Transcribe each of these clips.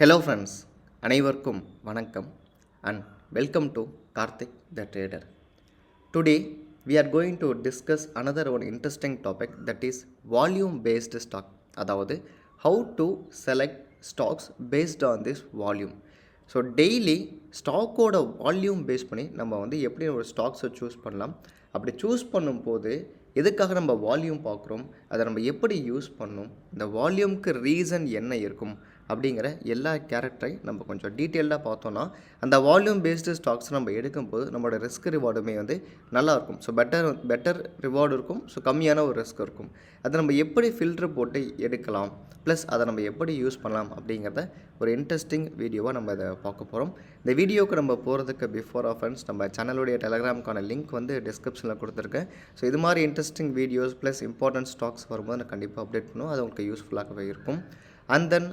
Hello friends அனைவருக்கும் வணக்கம் and welcome to Karthik the trader today we are going to discuss another one interesting topic that is volume based stock அதாவது how to select stocks based on this volume so daily ஸ்டாக்கோட volume base பண்ணி நம்ம வந்து எப்படி ஒரு ஸ்டாக்ஸை choose பண்ணலாம். அப்படி choose பண்ணும்போது எதுக்காக நம்ம வால்யூம் பார்க்குறோம்? அதை நம்ம எப்படி யூஸ் பண்ணணும்? இந்த வால்யூம்க்கு ரீசன் என்ன இருக்கும்? அப்படிங்கிற எல்லா கேரக்டரையும் நம்ம கொஞ்சம் டீட்டெயில்டாக பார்த்தோன்னா அந்த வால்யூம் பேஸ்டு ஸ்டாக்ஸ் நம்ம எடுக்கும்போது நம்மளோட ரிஸ்க் ரிவார்டுமே வந்து நல்லா இருக்கும். ஸோ பெட்டர் பெட்டர் ரிவார்டு இருக்கும். ஸோ கம்மியான ஒரு ரிஸ்க் இருக்கும். அதை நம்ம எப்படி ஃபில்டர் போட்டு எடுக்கலாம்? ப்ளஸ் அதை நம்ம எப்படி யூஸ் பண்ணலாம்? அப்படிங்கிறத ஒரு இன்ட்ரெஸ்டிங் வீடியோவாக நம்ம இதை பார்க்க போகிறோம் இந்த வீடியோவுக்கு நம்ம போகிறதுக்கு பிஃபோர் ஆஃப் ஃப்ரெண்ட்ஸ் நம்ம சேனலுடைய டெலகிராமுக்கான லிங்க் வந்து டிஸ்கிரிப்ஷனில் கொடுத்துருக்கேன். ஸோ இது மாதிரி interesting videos plus important stocks வரும்போது நான் கண்டிப்பாக அப்டேட் பண்ணுவோம் அது உங்களுக்கு யூஸ்ஃபுல்லாகவே இருக்கும். And then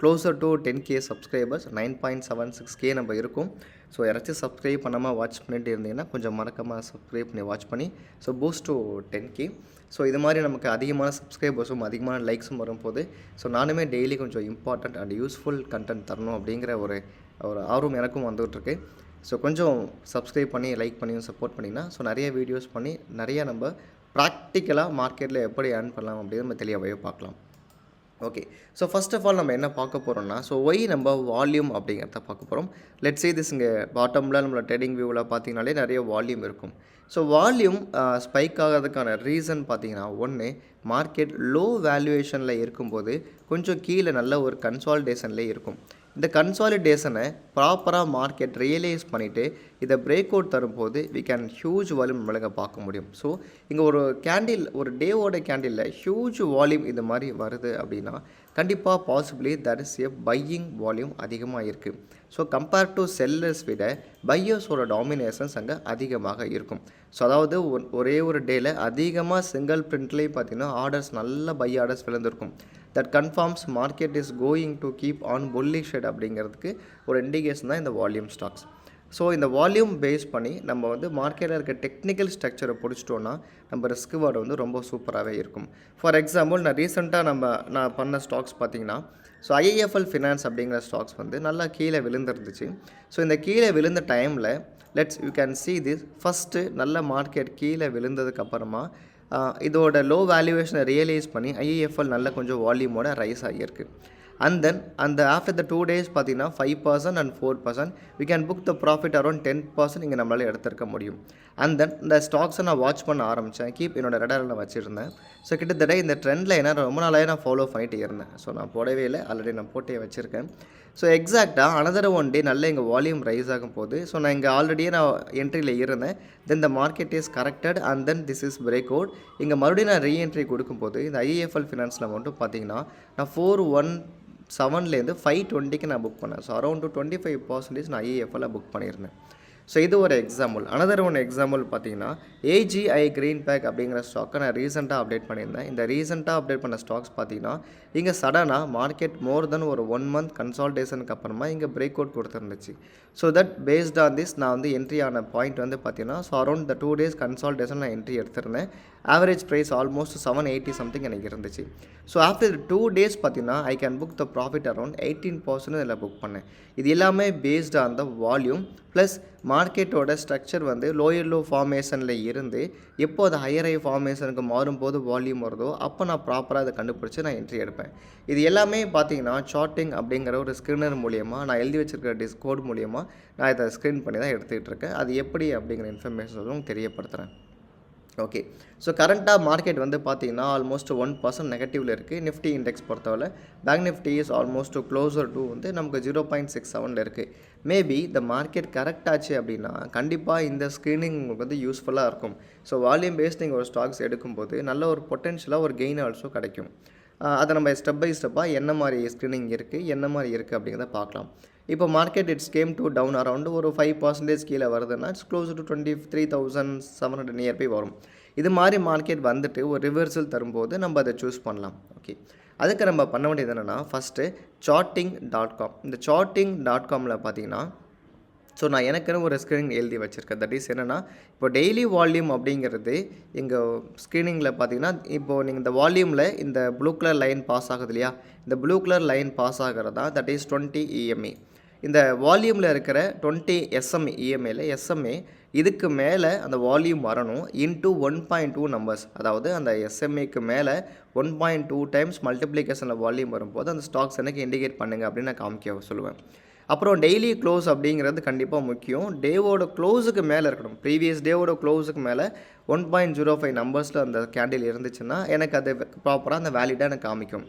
closer to ten K subscribers nine point seven six K நம்ம இருக்கும். ஸோ யாராச்சும் சப்ஸ்கிரைப் பண்ணாமல் வாட்ச் பண்ணிட்டு இருந்தீங்கன்னா கொஞ்சம் மறக்காமல் சப்ஸ்கிரைப் பண்ணி வாட்ச் பண்ணி so boost to ten K so இது மாதிரி நமக்கு அதிகமான சப்ஸ்கிரைபர்ஸும் அதிகமான லைக்ஸும் வரும்போது ஸோ நானுமே டெய்லி கொஞ்சம் இம்பார்ட்டண்ட் அண்ட் யூஸ்ஃபுல் கண்டென்ட் தரணும் அப்படிங்கிற ஒரு ஒரு ஆர்வம் எனக்கும் வந்துகிட்ருக்கு ஸோ கொஞ்சம் சப்ஸ்கிரைப் பண்ணி லைக் பண்ணி சப்போர்ட் பண்ணிங்கன்னா ஸோ நிறைய வீடியோஸ் பண்ணி நிறைய நம்ம ப்ராக்டிக்கலாக மார்க்கெட்டில் எப்படி ஏர்ன் பண்ணலாம் அப்படின்னு நம்ம தெளிவாகவே பார்க்கலாம். Okay so first of all நம்ம என்ன பார்க்க போகிறோம்னா ஸோ ஒய் நம்ம வால்யூம் அப்படிங்கிறத பார்க்க போகிறோம் லெட் சே திஸ் இங்கே பாட்டமில் நம்மளோட ட்ரேடிங் வியூவில் பார்த்தீங்கனாலே நிறைய வால்யூம் இருக்கும். ஸோ வால்யூம் ஸ்பைக் ஆகிறதுக்கான ரீசன் பார்த்தீங்கன்னா ஒன்று மார்க்கெட் லோ வேல்யூவேஷனில் இருக்கும்போது கொஞ்சம் கீழே நல்ல ஒரு கன்சால்டேஷன்லேயே இருக்கும். இந்த கன்சாலிடேஷனை ப்ராப்பராக மார்க்கெட் ரியலைஸ் பண்ணிவிட்டு இதை பிரேக் அவுட் தரும்போது வி கேன் ஹியூஜ் வால்யூம் நம்மளுக்கு பார்க்க முடியும். ஸோ இங்கே ஒரு கேண்டில் ஒரு டேவோட கேண்டிலில் ஹியூஜ் வால்யூம் இந்த மாதிரி வருது அப்படின்னா கண்டிப்பாக possibly that is a buying volume அதிகமாக இருக்குது ஸோ கம்பேர் டு செல்லர்ஸ் விட பையர்ஸோட டாமினேஷன்ஸ் அங்கே அதிகமாக இருக்கும். ஸோ அதாவது ஒரே ஒரு டேயில் அதிகமாக சிங்கிள் பிரிண்ட்லேயும் பார்த்தீங்கன்னா ஆர்டர்ஸ் நல்ல பை ஆர்டர்ஸ் விழுந்திருக்கும். That confirms market is going to keep on bullish shed அப்படிங்கிறதுக்கு ஒரு இண்டிகேஷன் தான் இந்த வால்யூம் ஸ்டாக்ஸ் ஸோ இந்த வால்யூம் பேஸ் பண்ணி நம்ம வந்து மார்க்கெட்டில் இருக்க டெக்னிக்கல் ஸ்ட்ரக்சரை பிடிச்சிட்டோன்னா நம்ம ரிஸ்க் வார்டு வந்து ரொம்ப சூப்பராகவே இருக்கும். ஃபார் எக்ஸாம்பிள் நான் ரீசெண்டாக நம்ம நான் பண்ண ஸ்டாக்ஸ் பார்த்தீங்கன்னா ஸோ ஐஏஎஃப்எல் ஃபினான்ஸ் அப்படிங்கிற ஸ்டாக்ஸ் வந்து நல்லா கீழே விழுந்துருந்துச்சு. ஸோ இந்த கீழே விழுந்த டைமில் let's you can see this first நல்ல மார்க்கெட் கீழே விழுந்ததுக்கப்புறமா இதோட லோ வேல்யூவேஷனை ரியலைஸ் பண்ணி ஐஏஎஃப்எல் நல்ல கொஞ்சம் வால்யூமோட ரைஸ் ஆகியிருக்கு. அண்ட் தென் அந்த ஆஃப்டர் த டூ டேஸ் பார்த்தீங்கன்னா five percent and four percent we can book the profit around ten percent இங்கே நம்மளால் எடுத்திருக்க முடியும். அண்ட் தென் இந்த ஸ்டாக்ஸை நான் வாட்ச் பண்ண ஆரம்பித்தேன் கீப் என்னோட ரெடாரில் வச்சுருந்தேன். ஸோ கிட்டத்தட்ட இந்த ட்ரெண்டில் என்ன ரொம்ப நாளாக நான் ஃபாலோ பண்ணிகிட்டே இருந்தேன். ஸோ நான் போடவே இல்லை. ஆல்ரெடி நான் போட்டே வச்சுருக்கேன். ஸோ எக்ஸாக்டாக அனதர் ஒன் டே நல்ல எங்கள் வால்யூம் ரைஸ் ஆகும் போது ஸோ நான் இங்கே ஆல்ரெடியே நான் என்ட்ரியில் இருந்தேன். Then the market is corrected and then this is break out இங்கே மறுபடியும் நான் ரீஎன்ட்ரி கொடுக்கும்போது இந்த ஐஏஎஃப்எல் ஃபினான்ஸில் மட்டும் பார்த்தீங்கன்னா நான் ஃபோர் ஒன் செவன்லேருந்து ஃபைவ் டுவெண்ட்டிக்கு நான் புக் பண்ணேன். So around twenty five percentage நான் ஐஏஎஃப்எல் புக் பண்ணியிருந்தேன். ஸோ இது ஒரு எக்ஸாம்பிள் அனதர் ஒன் எக்ஸாம்பிள் பார்த்தீங்கன்னா ஏஜிஐ க்ரீன் பேக் அப்படிங்கிற ஸ்டாக்கை நான் ரீசெண்டாக அப்டேட் பண்ணியிருந்தேன். இந்த ரீசெண்டாக அப்டேட் பண்ண ஸ்டாக்ஸ் பார்த்தீங்கன்னா இங்கே சடனாக மார்க்கெட் மோர் தென் ஒரு ஒன் மந்த் கன்சால்டேஷனுக்கு அப்புறமா இங்கே break out கொடுத்துருந்துச்சு. So that based on this நான் வந்து என்ட்ரி ஆன பாயிண்ட் வந்து பார்த்தீங்கன்னா so around the two days consolidation நான் என்ட்ரி எடுத்திருந்தேன். Average price almost seven eighty something எனக்கு இருந்துச்சு. ஸோ ஆஃப்டர் டூ டேஸ் பார்த்தீங்கன்னா I can book the profit around eighteen percent இதில் புக் பண்ணேன். இது எல்லாமே based on the volume plus மார்க்கெட்டோட ஸ்ட்ரக்சர் வந்து லோயர் லோ ஃபார்மேஷனில் இருந்து எப்போ அது ஹையர் ஹை ஃபார்மேஷனுக்கு மாறும்போது வால்யூம் வருதோ அப்போ நான் ப்ராப்பராக அதை கண்டுபிடிச்சி நான் என்ட்ரி எடுப்பேன். இது எல்லாமே பார்த்தீங்கன்னா சார்ட்டிங் அப்படிங்கிற ஒரு ஸ்க்ரீனர் மூலியமாக நான் எழுதி வச்சிருக்கிற டிஸ் கோட் மூலியமாக நான் இதை ஸ்க்ரீன் பண்ணி தான் எடுத்துக்கிட்டு இருக்கேன். அது எப்படி அப்படிங்கிற இன்ஃபர்மேஷன் தெரியப்படுத்துகிறேன் ஓகே ஸோ கரண்ட்டாக மார்க்கெட் வந்து பார்த்தீங்கன்னா ஆல்மோஸ்ட் ஒன் பர்சன்ட் நெகட்டிவில் இருக்குது நிஃப்டி இண்டெக்ஸ் பொறுத்தவரை bank Nifty is almost closer to வந்து நமக்கு ஜீரோ பாயிண்ட் சிக்ஸ் செவனில் இருக்குது மேபி இந்த மார்க்கெட் கரெக்ட் ஆச்சு அப்படின்னா கண்டிப்பாக இந்த ஸ்க்ரீனிங் உங்களுக்கு வந்து யூஸ்ஃபுல்லாக இருக்கும். ஸோ வால்யூம் பேஸ் நீங்கள் ஒரு ஸ்டாக்ஸ் எடுக்கும்போது நல்ல ஒரு பொட்டென்ஷியலாக ஒரு கெயின் ஆல்சோ கிடைக்கும். அதை நம்ம ஸ்டெப் பை ஸ்டெப்பாக என்ன மாதிரி ஸ்க்ரீனிங் இருக்குது என்ன மாதிரி இருக்குது அப்படிங்கிறத பார்க்கலாம். இப்போ market it's came to down around ஒரு ஃபைவ் பர்சன்டேஜ் கீழே வருதுன்னா it's close to twenty three thousand seven hundred nearby வரும். இது மாதிரி மார்க்கெட் வந்துட்டு ஒரு ரிவர்சல் தரும்போது நம்ம அதை சூஸ் பண்ணலாம். ஓகே அதுக்கு நம்ம பண்ண வேண்டியது என்னென்னா ஃபஸ்ட்டு சார்ட்டிங் டாட் காம் இந்த சார்ட்டிங் டாட் காமில் பார்த்தீங்கன்னா ஸோ நான் எனக்குன்னு ஒரு ஸ்க்ரீனிங் எழுதி வச்சுருக்கேன். தட் இஸ் என்னென்னா இப்போ டெய்லி வால்யூம் அப்படிங்கிறது எங்கள் ஸ்க்ரீனிங்கில் பார்த்தீங்கன்னா இப்போது நீங்கள் இந்த வால்யூமில் இந்த ப்ளூ கலர் லைன் பாஸ் ஆகுது இல்லையா? இந்த ப்ளூ கலர் லைன் பாஸ் ஆகிறதா தான் தட் இஸ் டுவெண்ட்டி இஎம்ஏ இந்த வால்யூமில் இருக்கிற டுவெண்ட்டி எஸ்எம் இஎம்ஏல எஸ்எம்ஏ இதுக்கு மேலே அந்த வால்யூம் வரணும் into one point two numbers அதாவது அந்த எஸ்எம்ஏக்கு மேலே ஒன் பாயிண்ட் டூ டைம்ஸ் மல்டிப்ளிகேஷனில் வால்யூம் வரும்போது அந்த ஸ்டாக்ஸ் எனக்கு இண்டிகேட் பண்ணுங்கள் அப்படின்னு நான் காமிக்க சொல்லுவேன். அப்புறம் டெய்லி க்ளோஸ் அப்படிங்கிறது கண்டிப்பாக முக்கியம். டேவோட க்ளோஸுக்கு மேலே இருக்கணும். ப்ரீவியஸ் டேவோட க்ளோஸுக்கு மேலே ஒன் பாயிண்ட் ஜீரோ ஃபைவ் நம்பர்ஸில் அந்த கேண்டில் இருந்துச்சுன்னா எனக்கு அது ப்ராப்பராக அந்த வேலிடாக எனக்கு காமிக்கும்.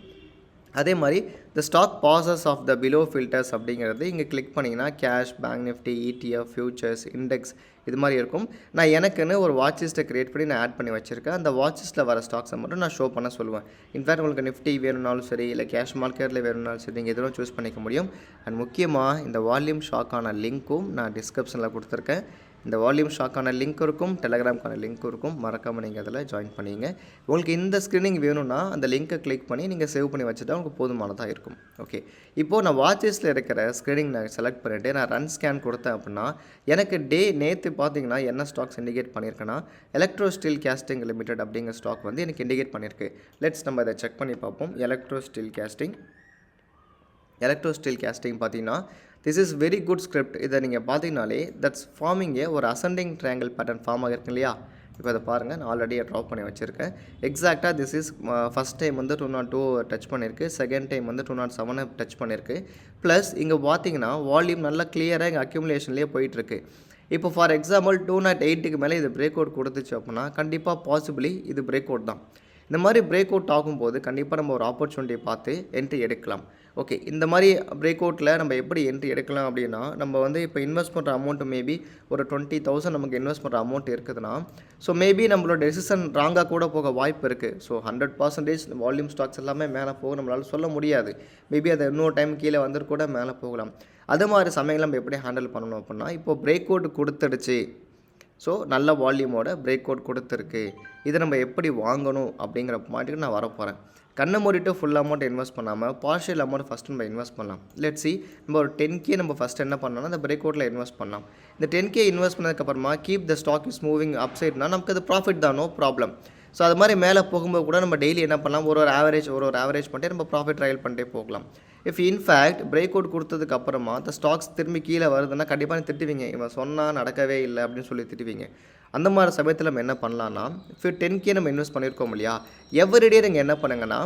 அதே மாதிரி the stock passes of the below filters அப்படிங்கிறது இங்கே கிளிக் பண்ணிங்கன்னா cash bank Nifty ETF futures index இது மாதிரி இருக்கும். நான் எனக்குன்னு ஒரு வாட்சிஸ்ட்டை க்ரியேட் பண்ணி நான் ஆட் பண்ணி வச்சுருக்கேன். அந்த வாட்ச் வர ஸ்டாக்ஸை மட்டும் நான் ஷோ பண்ண சொல்லுவேன். இன்ஃபேக்ட் உங்களுக்கு நிஃப்டி வேணும்னாலும் சரி இல்லை கேஷ் மார்க்கெட்டில் வேணும்னாலும் சரி நீங்கள் எதுவும் சூஸ் பண்ணிக்க முடியும். அண்ட் முக்கியமாக இந்த வால்யூம் ஷாக்கான லிங்க்கும் நான் டிஸ்கிரிப்ஷனில் கொடுத்துருக்கேன். இந்த வால்யூம் ஷாக்கான லிங்க் இருக்கும் டெலகிராம்க்கான லிங்க் இருக்கும். மறக்காமல் நீங்கள் அதில் ஜாயின் பண்ணிங்க உங்களுக்கு இந்த ஸ்க்ரீனிங் வேணும்னா அந்த லிங்க்கை கிளிக் பண்ணி நீங்கள் சேவ் பண்ணி வச்சுட்டா உங்களுக்கு போதுமானதாக இருக்கும். ஓகே இப்போது நான் வாட்சஸில் இருக்கிற ஸ்க்ரீனிங் நான் செலக்ட் பண்ணிவிட்டு நான் ரன் ஸ்கேன் கொடுத்தேன் அப்படின்னா எனக்கு டே நேற்று பார்த்தீங்கன்னா என்ன ஸ்டாக்ஸ் இண்டிகேட் பண்ணியிருக்கேன்னா எலக்ட்ரோ ஸ்டீல் கேஸ்டிங் லிமிடெட் அப்படிங்கிற ஸ்டாக் வந்து எனக்கு இண்டிகேட் பண்ணியிருக்கு லெட்ஸ் நம்ம இதை செக் பண்ணி பார்ப்போம். Electro Steel Casting Electro Steel Casting பார்த்தீங்கன்னா this is very good script இதை நீங்கள் பார்த்தீங்கனாலே தட்ஸ் ஃபார்மிங்கே ஒரு அசெண்டிங் ட்ரையாங்கிள் பேட்டர்ன் ஃபார்ம் ஆகிருக்கு இல்லையா? இப்போ அதை பாருங்கள் நான் ஆல்ரெடி ட்ரா பண்ணி வச்சுருக்கேன். எக்ஸாக்டாக திஸ் இஸ் ஃபஸ்ட் டைம் வந்து டூ நாட் டூ டச் பண்ணியிருக்கு செகண்ட் டைம் வந்து டூ நாட் செவனை டச் பண்ணியிருக்கு ப்ளஸ் இங்கே பார்த்தீங்கன்னா வால்யூம் நல்லா கிளியராக இங்கே அக்யூமுலேஷன்லேயே போயிட்டுருக்கு. இப்போ ஃபார் எக்ஸாம்பிள் டூ நாட் எயிட்டுக்கு மேலே இது பிரேக் அவுட் கொடுத்துச்சு அப்படின்னா கண்டிப்பாக பாசிபிளி இது பிரேக் அவுட் தான். இந்த மாதிரி பிரேக் அவுட் ஆகும்போது கண்டிப்பாக நம்ம ஒரு ஆப்பர்ச்சுனிட்டியை பார்த்து என்ட்ரி எடுக்கலாம். ஓகே இந்த மாதிரி பிரேக் அவுட்டில் நம்ம எப்படி என்ட்ரி எடுக்கலாம் அப்படின்னா நம்ம வந்து இப்போ இன்வெஸ்ட் பண்ணுற அமௌண்ட் மேபி ஒரு டுவெண்ட்டி தௌசண்ட் நமக்கு இன்வெஸ்ட் பண்ணுற அமௌண்ட் இருக்குதுன்னா ஸோ மேபி நம்மளோட டெசிஷன் ராங்காக கூட போக வாய்ப்பு இருக்குது so hundred percentage volume stocks எல்லாமே மேலே போக நம்மளால் சொல்ல முடியாது. மேபி அதை இன்னொரு டைம் கீழே வந்துட்டு கூட மேலே போகலாம். அது மாதிரி சமயங்கள் நம்ம எப்படி ஹேண்டில் பண்ணணும் அப்படின்னா இப்போ பிரேக் அவுட் கொடுத்துடுச்சு. ஸோ நல்ல வால்யூமோட பிரேக் அவுட் கொடுத்துருக்கு. இதை நம்ம எப்படி வாங்கணும் அப்படிங்கிற மாட்டுக்கு நான் வரப்போகிறேன் கண்ணை மூடிட்டு ஃபுல் அமௌண்ட் இன்வெஸ்ட் பண்ணாமல் பார்ஷியல் அமௌண்ட் ஃபஸ்ட்டு நம்ம இன்வெஸ்ட் பண்ணலாம். லெட் சி நம்ம ஒரு டென் கே நம்ம ஃபஸ்ட் என்ன பண்ணோம்னா அந்த பிரேக் அவுட்டில் இன்வெஸ்ட் பண்ணலாம். இந்த டென் கே இன்வெஸ்ட் பண்ணதுக்கப்புறமா keep the stock is moving up சைட்னா நமக்கு அது ப்ராஃபிட் தான் நோ ப்ராப்ளம் ஸோ அது மாதிரி மேலே போகும்போது கூட நம்ம டெய்லி என்ன பண்ணலாம்? ஒரு ஒரு ஆவரேஜ் ஒரு ஒரு ஆவரேஜ் பண்ணிட்டு நம்ம ப்ராஃபிட் ட்ரையல் பண்ணிட்டே போகலாம். இஃப் இன்ஃபேக்ட் பிரேக் அவுட் கொடுத்ததுக்கு அப்புறமா அந்த ஸ்டாக்ஸ் திரும்பி கீழே வருதுன்னா கண்டிப்பாக நீ திட்டுவீங்க. இவன் சொன்னால் நடக்கவே இல்லை அப்படின்னு சொல்லி திட்டுவீங்க. அந்த மாதிரி சமயத்தில் நம்ம என்ன பண்ணலான்னா இப்போ டென் கே நம்ம இன்வெஸ்ட் பண்ணியிருக்கோம் இல்லையா எவ்ரிடே நீங்கள் என்ன பண்ணுங்கன்னா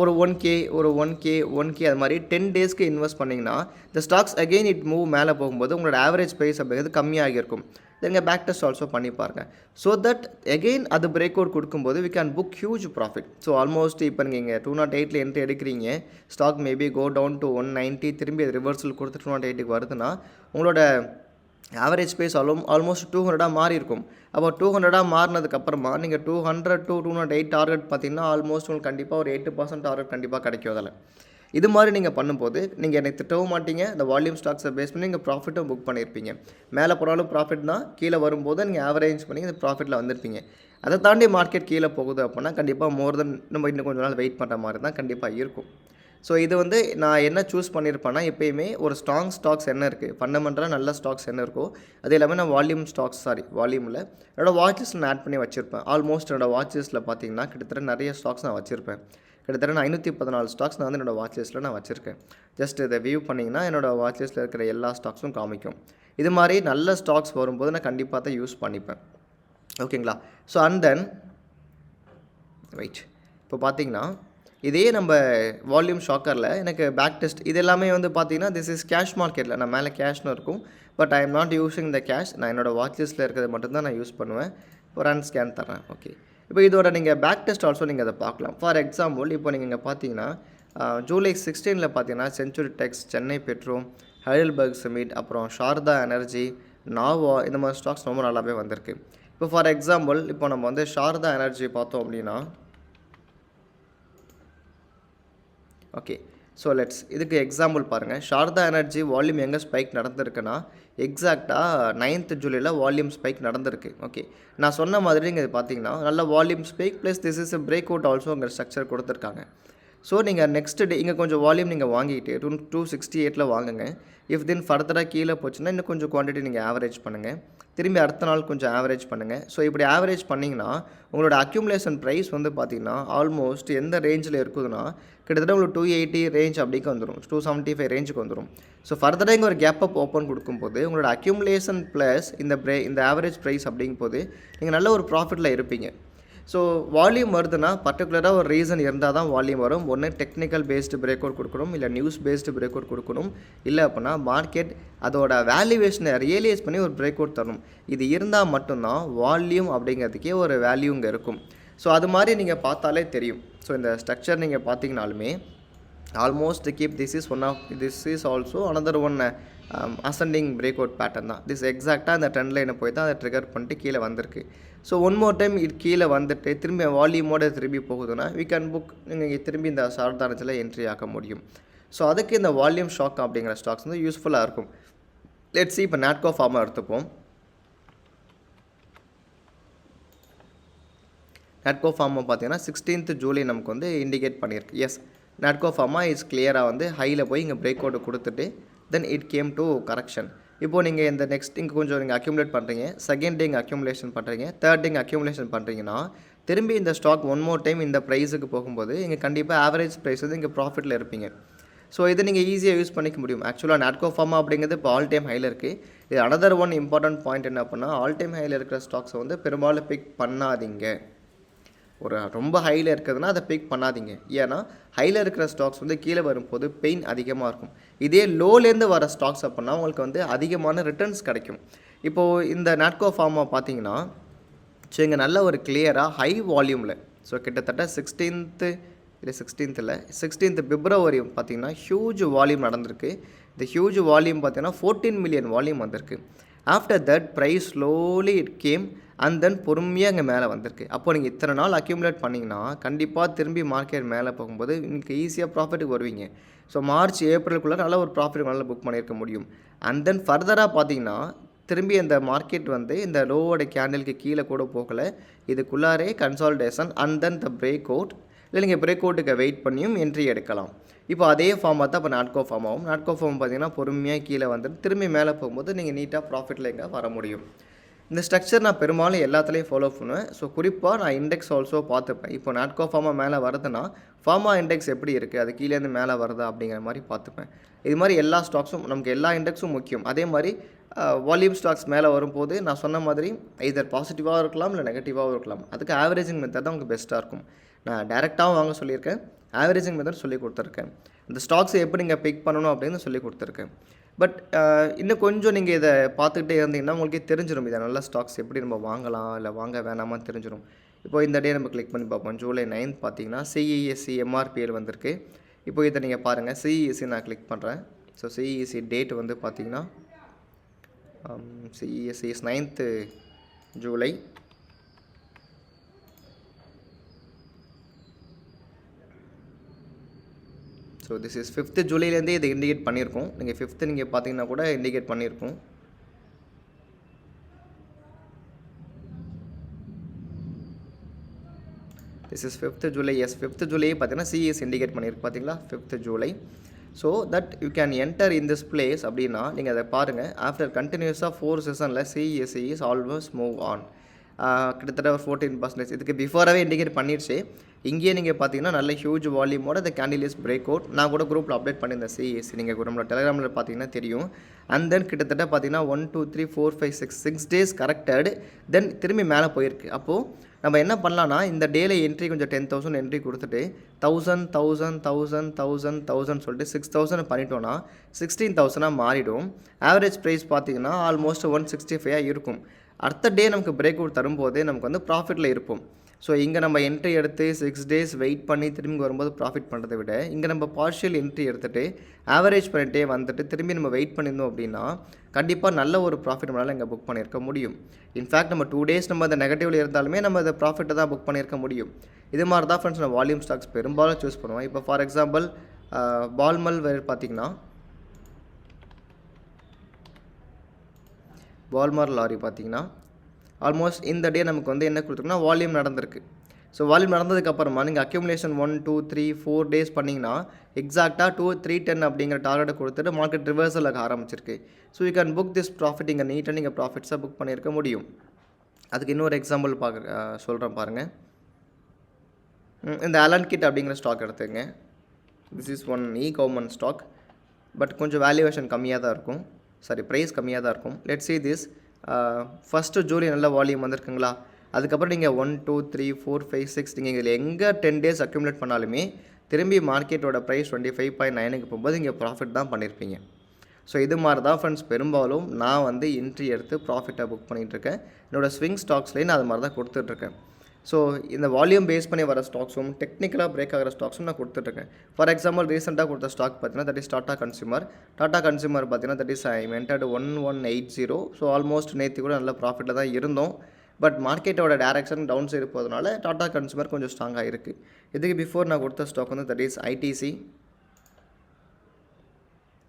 ஒரு ஒன் கே ஒரு ஒன் கே ஒன் கே அது மாதிரி டென் டேஸ்க்கு இன்வெஸ்ட் பண்ணிங்கன்னா இந்த ஸ்டாக்ஸ் அகெயின் இட் மூவ் மேலே போகும்போது உங்களோட ஆவரேஜ் ப்ரைஸ் அப்படிங்கிறது கம்மியாகி இருக்கும். நீங்கள் பேக் டெஸ்ட் ஆல்சோ பண்ணி பாருங்க. ஸோ தட் எகெயின் அது பிரேக் அவுட் கொடுக்கும்போது we can book huge profit so almost இப்போ நீங்கள் டூ நாட் எயிட்டில் என்ட்ரி எடுக்கிறீங்க stock maybe go down to one ninety திரும்பி அது ரிவர்சல் கொடுத்து டூ நாட் எயிட்டுக்கு வருதுன்னா உங்களோட ஆவரேஜ் பேஸ் ஆலும் ஆல்மோஸ்ட் டூ ஹண்ட்ரடாக மாறி இருக்கும். அப்போ டூ ஹண்ட்ரடாக மாறினதுக்கப்புறமா நீங்கள் two hundred two two naught eight target பார்த்தீங்கன்னா ஆல்மோஸ்ட் உங்களுக்கு கண்டிப்பாக ஒரு எயிட்டு பர்சன்ட் டார்கெட் கண்டிப்பாக கிடைக்கும் அதில். இது மாதிரி நீங்கள் பண்ணும்போது நீங்கள் எனக்கு திட்டவும் மாட்டீங்க இந்த வால்யூம் ஸ்டாக்ஸை பேஸ் பண்ணி நீங்கள் ப்ராஃபிட்டும் புக் பண்ணியிருப்பீங்க மேலே போனாலும் ப்ராஃபிட் தான் கீழே வரும்போது நீங்கள் ஆவரேஜ் பண்ணி இந்த ப்ராஃபிட்டில் வந்திருப்பீங்க. அதை தாண்டி மார்க்கெட் கீழே போகுது அப்படின்னா கண்டிப்பாக மோர் தென் நம்ம இன்னும் கொஞ்ச நாள் வெயிட் பண்ணுற மாதிரி தான் கண்டிப்பாக இருக்கும். ஸோ இது வந்து நான் என்ன சூஸ் பண்ணியிருப்பேன்னா எப்பயுமே ஒரு ஸ்ட்ராங் ஸ்டாக்ஸ் என்ன இருக்குது ஃபண்டமெண்டலாக நல்ல ஸ்டாக்ஸ் என்ன இருக்கோ அது எல்லாமே நான் வால்யூம் ஸ்டாக்ஸ் சாரி வால்யூமில் என்னோடய வாட்சஸ் நான் ஆட் பண்ணி வச்சுருப்பேன். ஆல்மோஸ்ட் என்னோடய வாட்சஸில் பார்த்தீங்கன்னா கிட்டத்தட்ட நிறைய ஸ்டாக்ஸ் நான் வச்சுருப்பேன். கிட்டத்தட்ட நான் ஐநூற்றி பதினாலு ஸ்டாக்ஸ் நான் வந்து என்னோடய வாட்ச் லிஸ்ட்டில் நான் வச்சுருக்கேன். ஜஸ்ட் இதை வியூ பண்ணிங்கன்னா என்னோடய வாட்ச் லிஸ்ட்டில் இருக்கிற எல்லா ஸ்டாக்ஸும் காமிக்கும். இது மாதிரி நல்ல ஸ்டாக்ஸ் வரும்போது நான் கண்டிப்பாக தான் யூஸ் பண்ணிப்பேன். ஓகேங்களா ஸோ அண்ட் தென் ரைட் இப்போ பார்த்தீங்கன்னா இதே நம்ம வால்யூம் ஷாக்கரில் எனக்கு பேக் டெஸ்ட் இது எல்லாமே வந்து பார்த்தீங்கன்னா திஸ் இஸ் கேஷ் மார்க்கெட்டில் நான் மேலே கேஷ்னு இருக்கும். But I am not using the cash நான் என்னோடய வாட்ச் லிஸ்ட்டில் இருக்கிறது மட்டும்தான் நான் யூஸ் பண்ணுவேன். ஒரு ரன் ஸ்கேன் தரேன் ஓகே இப்போ இதோட நீங்கள் பேக் டெஸ்ட் ஆல்சோ நீங்கள் அதை பார்க்கலாம். ஃபார் எக்ஸாம்பிள் இப்போ நீங்கள் இங்கே பார்த்தீங்கன்னா ஜூலை சிக்ஸ்டீனில் பார்த்தீங்கன்னா Century Tex Chennai Petro Heidelberg Cement அப்புறம் சாரதா எனர்ஜி நாவா இந்த மாதிரி ஸ்டாக்ஸ் ரொம்ப நல்லாவே வந்திருக்கு. இப்போ ஃபார் எக்ஸாம்பிள் இப்போ நம்ம வந்து சாரதா எனர்ஜி பார்த்தோம் அப்படின்னா ஓகே ஸோ லெட்ஸ் இதுக்கு எக்ஸாம்பிள் பாருங்கள் சாரதா எனர்ஜி வால்யூம் எங்கே ஸ்பைக் நடந்திருக்குன்னா எக்ஸாக்டாக நைன்த் ஜூலையில் வால்யூம் ஸ்பைக் நடந்திருக்கு. ஓகே நான் சொன்ன மாதிரி இங்கே பார்த்தீங்கன்னா நல்ல volume spike plus this is break out ஆல்சோங்கிற structure கொடுத்துருக்காங்க. ஸோ நீங்கள் நெக்ஸ்ட் டே இங்கே கொஞ்சம் வால்யூம் நீங்கள் வாங்கிட்டு டூ டூ சிக்ஸ்டி எயிட்டில் வாங்குங்க. இஃப் தென் ஃபர்தராக கீழே போச்சுன்னா இன்னும் கொஞ்சம் குவான்டிட்டி நீங்கள் ஆவரேஜ் பண்ணுங்கள் திரும்பி அடுத்த நாள் கொஞ்சம் ஆவரேஜ் பண்ணுங்கள் ஸோ இப்படி ஆவரேஜ் பண்ணிங்கன்னா உங்களோட அக்யூமுலேஷன் ப்ரைஸ் வந்து பார்த்திங்கன்னா ஆல்மோஸ்ட் எந்த ரேஞ்சில் இருக்குதுன்னா கிட்டத்தட்ட உங்களுக்கு டூ எயிட்டி ரேஞ்ச் அப்படிக்கு வந்துடும் டூ செவன்ட்டி ஃபைவ் ரேஞ்சுக்கு வந்துடும் ஸோ ஃபர்தராக இங்கே ஒரு கேப் அப் ஓப்பன் கொடுக்கும்போது உங்களோட அக்யூமுலேஷன் ப்ளஸ் இந்த ப்ரே இந்த ஆவரேஜ் ப்ரைஸ் அப்படிங்கும்போது நீங்கள் நல்ல ஒரு ப்ராஃபிட்டில் இருப்பீங்க. ஸோ வால்யூம் வருதுன்னா பர்டிகுலராக ஒரு ரீசன் இருந்தால் தான் வால்யூம் வரும். ஒன்று டெக்னிக்கல் பேஸ்டு பிரேக் அவுட் கொடுக்கணும். இல்லை நியூஸ் பேஸ்டு பிரேக் அவுட் கொடுக்கணும். இல்லை அப்படின்னா மார்க்கெட் அதோட வேல்யூவேஷனை ரியலைஸ் பண்ணி ஒரு பிரேக் அவுட் தரணும். இது இருந்தால் மட்டும்தான் வால்யூம் அப்படிங்கிறதுக்கே ஒரு வேல்யூ இங்கே இருக்கும். ஸோ அது மாதிரி நீங்கள் பார்த்தாலே தெரியும். ஸோ இந்த ஸ்ட்ரக்சர் நீங்கள் பார்த்தீங்கனாலுமே almost keep this is one of this is also another one ascending break out pattern தான். திஸ் எக்ஸாக்டாக அந்த ட்ரெண்ட் லைனை போய் தான் அதை ட்ரிகர் பண்ணிட்டு கீழே வந்திருக்கு. ஸோ ஒன் மோர் டைம் இது கீழே வந்துட்டு திரும்பி வால்யூமோட திரும்பி போகுதுன்னா வி கேன் புக் நீங்கள் திரும்பி இந்த சாரதானத்தில் என்ட்ரி ஆக்க முடியும். ஸோ அதுக்கு இந்த வால்யூம் ஷாக் அப்படிங்கிற ஸ்டாக்ஸ் வந்து யூஸ்ஃபுல்லாக இருக்கும். லெட்ஸ் இப்போ நாட்கோ ஃபார்மாக எடுத்துப்போம். நாட்கோ ஃபார்மை பார்த்தீங்கன்னா சிக்ஸ்டீன்த் ஜூலை நமக்கு வந்து இண்டிகேட் பண்ணியிருக்கு எஸ் நாட்கோ ஃபார்மா இஸ் கிளியராக வந்து ஹையில் போய் இங்கே பிரேக் அவுட் கொடுத்துட்டு then it came to correction இப்போது நீங்கள் இந்த நெக்ஸ்ட் இங்கே கொஞ்சம் நீங்கள் அக்யூமுலேட் பண்ணுறீங்க செகண்ட் டே அக்யூமுலேஷன் பண்ணுறீங்க தேர்ட் டே அக்யூமுலேஷன் பண்ணுறீங்கன்னா திரும்பி இந்த ஸ்டாக் ஒன் மோர் டைம் இந்த ப்ரைஸுக்கு போகும்போது இங்கே கண்டிப்பாக ஆவரேஜ் ப்ரைஸ் வந்து இங்கே ப்ராஃபிட்டில் இருப்பீங்க. ஸோ இதை நீங்கள் ஈஸியாக யூஸ் பண்ணிக்க முடியும். ஆக்சுவலாக நாட்கோ ஃபார்மா அப்படிங்கிறது இப்போ ஆல் டைம் ஹையில் இருக்குது இது அனதர் ஒன் இம்பார்ட்டன்ட் பாயிண்ட் என்ன அப்படின்னா ஆல் டைம் ஹையில் இருக்கிற ஸ்டாக்ஸை வந்து பெரும்பாலும் பிக் பண்ணாதீங்க. ஒரு ரொம்ப ஹையில் இருக்கிறதுனா அதை பிக் பண்ணாதீங்க. ஏன்னா ஹையில் இருக்கிற ஸ்டாக்ஸ் வந்து கீழே வரும்போது பெயின் அதிகமாக இருக்கும். இதே லோலேருந்து வர ஸ்டாக்ஸ் அப்படின்னா உங்களுக்கு வந்து அதிகமான ரிட்டர்ன்ஸ் கிடைக்கும். இப்போது இந்த நாட்கோ ஃபார்மை பார்த்தீங்கன்னா ஸோ இங்கே நல்ல ஒரு கிளியராக ஹை வால்யூமில் ஸோ கிட்டத்தட்ட சிக்ஸ்டீன்த்து இல்லை சிக்ஸ்டீன்த்தில் சிக்ஸ்டீன்த் பிப்ரவரி பார்த்தீங்கன்னா ஹியூஜ் வால்யூம் நடந்திருக்கு. இந்த ஹியூஜ் வால்யூம் பார்த்தீங்கன்னா ஃபோர்டீன் மில்லியன் வால்யூம் வந்திருக்கு. After that price slowly it came and then பொறுமையாக இங்கே மேலே வந்திருக்கு. அப்போ நீங்கள் இத்தனை நாள் அக்யூமுலேட் பண்ணிங்கன்னா கண்டிப்பாக திரும்பி மார்க்கெட் மேலே போகும்போது உங்களுக்கு ஈஸியாக ப்ராஃபிட்டுக்கு வருவீங்க. ஸோ மார்ச் ஏப்ரலுக்குள்ளே நல்ல ஒரு ப்ராஃபிட் நல்லா புக் பண்ணியிருக்க முடியும். அண்ட் தென் ஃபர்தராக பார்த்தீங்கன்னா திரும்பி அந்த மார்க்கெட் வந்து இந்த லோவோட கேண்டலுக்கு கீழே கூட போகலை. இதுக்குள்ளாரே consolidation and then the break out இல்லை நீங்கள் பிரேக் அவுட்டுக்கு வெயிட் பண்ணியும் என்ட்ரி எடுக்கலாம். இப்போ அதே ஃபார்மாக தான் இப்போ நாட்கோ ஃபார்ம் ஆகும். நாட்கோ ஃபார்ம் பார்த்தீங்கன்னா பொறுமையாக கீழே வந்துட்டு திரும்பி மேலே போகும்போது நீங்கள் நீட்டாக ப்ராஃபிட்டில் எங்கே வர முடியும். இந்த ஸ்ட்ரக்சர் நான் பெரும்பாலும் எல்லாத்துலேயும் ஃபாலோ பண்ணுவேன். ஸோ குறிப்பாக நான் இண்டெக்ஸ் ஆல்சோ பார்த்துப்பேன். இப்போ நாட்கோ ஃபார்மா மேலே வருதுன்னா ஃபார்மா இண்டெக்ஸ் எப்படி இருக்குது அது கீழேருந்து மேலே வருதா? அப்படிங்கிற மாதிரி பார்த்துப்பேன். இது மாதிரி எல்லா ஸ்டாக்ஸும் நமக்கு எல்லா இண்டெக்ஸும் முக்கியம். அதே மாதிரி வால்யூம் ஸ்டாக்ஸ் மேலே வரும்போது நான் சொன்ன மாதிரி இதர் பாசிட்டிவாக இருக்கலாம் இல்லை நெகட்டிவாகவும் இருக்கலாம். அதுக்கு ஆவரேஜிங் மெத்தட் தான் உங்களுக்கு பெஸ்ட்டாக இருக்கும். நான் டேரெக்டாகவும் வாங்க சொல்லியிருக்கேன். ஆவரேஜிங் மெத்தட் சொல்லி கொடுத்துருக்கேன். இந்த ஸ்டாக்ஸை எப்படி நீங்கள் பிக் பண்ணணும் அப்படின்னு சொல்லி கொடுத்துருக்கேன். பட் uh, இன்னும் கொஞ்சம் நீங்கள் இதை பார்த்துக்கிட்டே இருந்தீங்கன்னா உங்களுக்கே தெரிஞ்சிடும் இதை நல்ல ஸ்டாக்ஸ் எப்படி நம்ம வாங்கலாம் இல்லை வாங்க வேணாமான்னு தெரிஞ்சிடும் இப்போ இந்த டே நம்ம கிளிக் பண்ணி பார்ப்போம். ஜூலை நைன்த் பார்த்தீங்கன்னா சிஇஎஸ்சி எம்ஆர்பிஎல் வந்திருக்கு. இப்போ இதை நீங்கள் பாருங்கள் சிஇஎஸ்சி நான் கிளிக் பண்ணுறேன் ஸோ சிஇஎஸ்சி டேட் வந்து பார்த்தீங்கன்னா CESC is ninth July so this is fifth ஜூலைலேருந்தே இதை இண்டிகேட் பண்ணியிருக்கோம். நீங்கள் ஃபிஃப்த்து நீங்கள் பார்த்தீங்கன்னா கூட இண்டிகேட் பண்ணியிருக்கோம். This is fifth July yes fifth ஜூலையே பார்த்தீங்கன்னா சிஎஸ் இண்டிகேட் பண்ணியிருக்கு. பார்த்தீங்களா? Fifth July so that you can enter in this place அப்படின்னா நீங்கள் அதை பாருங்கள் ஆஃப்டர் கண்டினியூஸாக ஃபோர் செஷனில் CSC is almost move on கிட்டத்தட்ட ஒரு ஃபோர்டீன் பர்சன்டேஜ் இதுக்கு பிஃபோராகவே இண்டிகேட் பண்ணிடுச்சு இங்கேயே நீங்கள் பார்த்தீங்கன்னா நல்ல ஹியூஜ் வால்யூமோட இந்த கேண்டிலிஸ் பிரேக் அவுட் நான் கூட குரூப்பில் அப்டேட் பண்ணியிருந்தேன் சிஎஸ்சி நீங்கள் நம்மளோட டெலிகிராமில் பார்த்தீங்கன்னா தெரியும். அண்ட் தென் கிட்டத்தட்ட பார்த்தீங்கன்னா one two three four five six six days corrected then திரும்பி மேலே போயிருக்கு. அப்போது நம்ம என்ன பண்ணலான்னா இந்த டேல என்ட்ரி கொஞ்சம் டென் தௌசண்ட் என்ட்ரி கொடுத்துட்டு thousand thousand thousand thousand thousand சொல்லிட்டு சிக்ஸ் தௌசண்ட் பண்ணிட்டோன்னா சிக்ஸ்டீன் தௌசண்டாக மாறிடும். ஆவரேஜ் ப்ரைஸ் பார்த்தீங்கன்னா ஆல்மோஸ்ட் ஒன் சிக்ஸ்டி ஃபைவாக இருக்கும். அடுத்த டே நமக்கு பிரேக் அவுட் தரும்போதே நமக்கு வந்து ப்ராஃபிட்டில் இருப்போம். ஸோ இங்கே நம்ம என்ட்ரி எடுத்து சிக்ஸ் டேஸ் வெயிட் பண்ணி திரும்பி வரும்போது ப்ராஃபிட் பண்ணுறதை விட இங்கே நம்ம பார்ஷியல் என்ட்ரி எடுத்துகிட்டு ஆவரேஜ் பண்ணிகிட்டே வந்துட்டு திரும்பி நம்ம வெயிட் பண்ணியிருந்தோம் அப்படின்னா கண்டிப்பாக நல்ல ஒரு ப்ராஃபிட் நம்மளால் இங்கே புக் பண்ணியிருக்க முடியும். இன்ஃபேக்ட் நம்ம டூ டேஸ் நம்ம அந்த நெகட்டிவில் இருந்தாலுமே நம்ம அதை ப்ராஃபிட்டை தான் புக் பண்ணியிருக்க முடியும். இது மாதிரி தான் ஃப்ரெண்ட்ஸ் நான் வால்யூம் ஸ்டாக்ஸ் பெரும்பாலும் சூஸ் பண்ணுவோம். இப்போ ஃபார் எக்ஸாம்பிள் பால்மல் வேறு பார்த்தீங்கன்னா வால்மார் லாரி பார்த்தீங்கன்னா ஆல்மோஸ்ட் இந்த டே நமக்கு வந்து என்ன கொடுத்துருக்குன்னா வால்யூம் நடந்திருக்கு. ஸோ வால்யூம் நடந்ததுக்கப்புறமா நீங்கள் accumulation one two three four days பண்ணிங்கன்னா எக்ஸாக்டாக டூ த்ரீ டென் அப்படிங்கிற டார்கெட்டை கொடுத்துட்டு மார்க்கெட் ரிவர்சல் ஆக ஆரம்பிச்சிருக்கு. So you can book this profit இங்கே நீட்டாக நீங்கள் ப்ராஃபிட்ஸாக புக் பண்ணியிருக்க முடியும். அதுக்கு இன்னொரு எக்ஸாம்பிள் பார்க்க சொல்கிறேன் பாருங்கள் இந்த அலன் கிட் அப்படிங்கிற ஸ்டாக் எடுத்துங்க this is one E government stock but கொஞ்சம் வேல்யூவேஷன் கம்மியாக தான் இருக்கும். சாரி ப்ரைஸ் கம்மியாக தான் இருக்கும். Let see this first July நல்ல வால்யூம் வந்திருக்குங்களா? அதுக்கப்புறம் நீங்கள் one two three four five six நீங்கள் இதில் எங்கே டென் டேஸ் அக்யூமுலேட் பண்ணாலுமே திரும்பி மார்க்கெட்டோட ப்ரைஸ் டுவெண்ட்டி ஃபைவ் பாயிண்ட் நைனுக்கு போகும்போது இங்கே ப்ராஃபிட் தான் பண்ணியிருப்பீங்க. ஸோ இது மாதிரி தான் ஃப்ரெண்ட்ஸ் பெரும்பாலும் நான் வந்து என்ட்ரி எடுத்து ப்ராஃபிட்டை புக் பண்ணிகிட்ருக்கேன் என்னோடய ஸ்விங் ஸ்டாக்ஸ்லேயும் நான் அது மாதிரி தான் கொடுத்துட்ருக்கேன் ஸோ இந்த வால்யூம் பேஸ் பண்ணி வர ஸ்டாக்ஸும் டெக்னிக்கலாக பிரேக் ஆகிற ஸ்டாக்ஸும் நான் கொடுத்துட்ருக்கேன். ஃபார் எக்ஸாம்பிள் ரீசெண்டாக கொடுத்த ஸ்டாக் பார்த்தீங்கன்னா that is Tata Consumer Tata Consumer பார்த்தீங்கன்னா that is I mentioned one one eight zero so almost நேற்று கூட நல்ல ப்ராஃபிட்டில் தான் இருந்தோம். பட் மார்க்கெட்டோட டேரக்ஷன் டவுன் சைடு போகிறதுனால டாடா கன்சியூமர் கொஞ்சம் ஸ்ட்ராங்காக இருக்குது இதுக்கு பிஃபோர் நான் கொடுத்த ஸ்டாக் வந்து தட் இஸ் ஐடிசி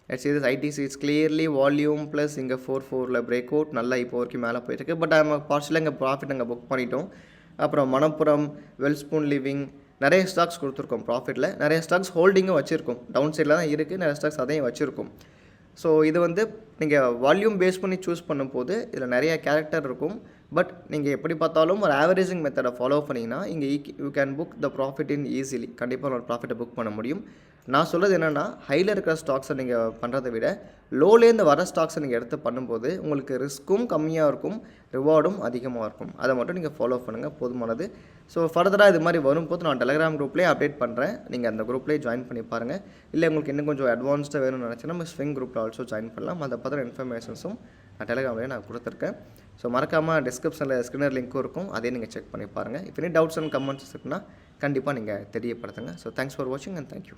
லெட்ஸ் இது ITC it's clearly volume plus இங்கே ஃபோர் ஃபோரில் பிரேக் அவுட் நல்லா இப்போ வரைக்கும் மேலே போயிட்டுருக்கு பட் நம்ம பார்சலாக இங்கே ப்ராஃபிட் அங்கே புக் பண்ணிட்டோம். அப்புறம் மணப்புரம் வெல்ஸ்பூன் லிவிங் நிறைய ஸ்டாக்ஸ் கொடுத்துருக்கோம் ப்ராஃபிட்டில் நிறைய ஸ்டாக்ஸ் ஹோல்டிங்கும் வச்சுருக்கோம். டவுன் சைடில் தான் இருக்குது நிறைய ஸ்டாக்ஸ் அதையும் வச்சுருக்கோம். ஸோ இது வந்து நீங்கள் வால்யூம் பேஸ் பண்ணி சூஸ் பண்ணும்போது இதில் நிறைய கேரக்டர் இருக்கும். பட் நீங்கள் எப்படி பார்த்தாலும் ஒரு ஆவரேஜிங் மெத்தடை ஃபாலோ பண்ணிங்கன்னா இங்கே you can book the profit in easily கண்டிப்பாக ஒரு ப்ராஃபிட்டை புக் பண்ண முடியும். நான் சொல்கிறது என்னென்னா ஹையில் இருக்கிற ஸ்டாக்ஸை நீங்கள் பண்ணுறதை விட லோலேருந்து வர ஸ்டாக்ஸை நீங்கள் எடுத்து பண்ணும்போது உங்களுக்கு ரிஸ்க்கும் கம்மியாக இருக்கும் ரிவார்டும் அதிகமாக இருக்கும். அதை மட்டும் நீங்கள் ஃபாலோ பண்ணுங்கள் போதுமானது. ஸோ ஃபர்தராக இது மாதிரி வரும்போது நான் டெலிகிராம் குரூப்லேயே அப்டேட் பண்ணுறேன் நீங்கள் அந்த குரூப்லேயே ஜாயின் பண்ணி பாருங்கள் இல்லை உங்களுக்கு இன்னும் கொஞ்சம் அட்வான்ஸ்டாக வேணும்னு நினச்சினா நம்ம ஸ்விங் குரூப்பில் ஆல்சோ ஜாயின் பண்ணலாம். அதை பற்றின இன்ஃபர்மேஷன்ஸும் நான் டெலிகிராம்லேயே நான் கொடுத்துருக்கேன். ஸோ மறக்காமல் டிஸ்கிரிப்ஷனில் ஸ்கிரீனர் லிங்க்கும் இருக்கும். அதையும் நீங்கள் செக் பண்ணி பாருங்கள் இப்போ நீ டவுட்ஸ் அண்ட் கமெண்ட்ஸ் இருக்குன்னா கண்டிப்பாக நீங்கள் தெரியப்படுத்துங்க. ஸோ தேங்க்ஸ் ஃபார் வாட்சிங் அண்ட் தேங்க்யூ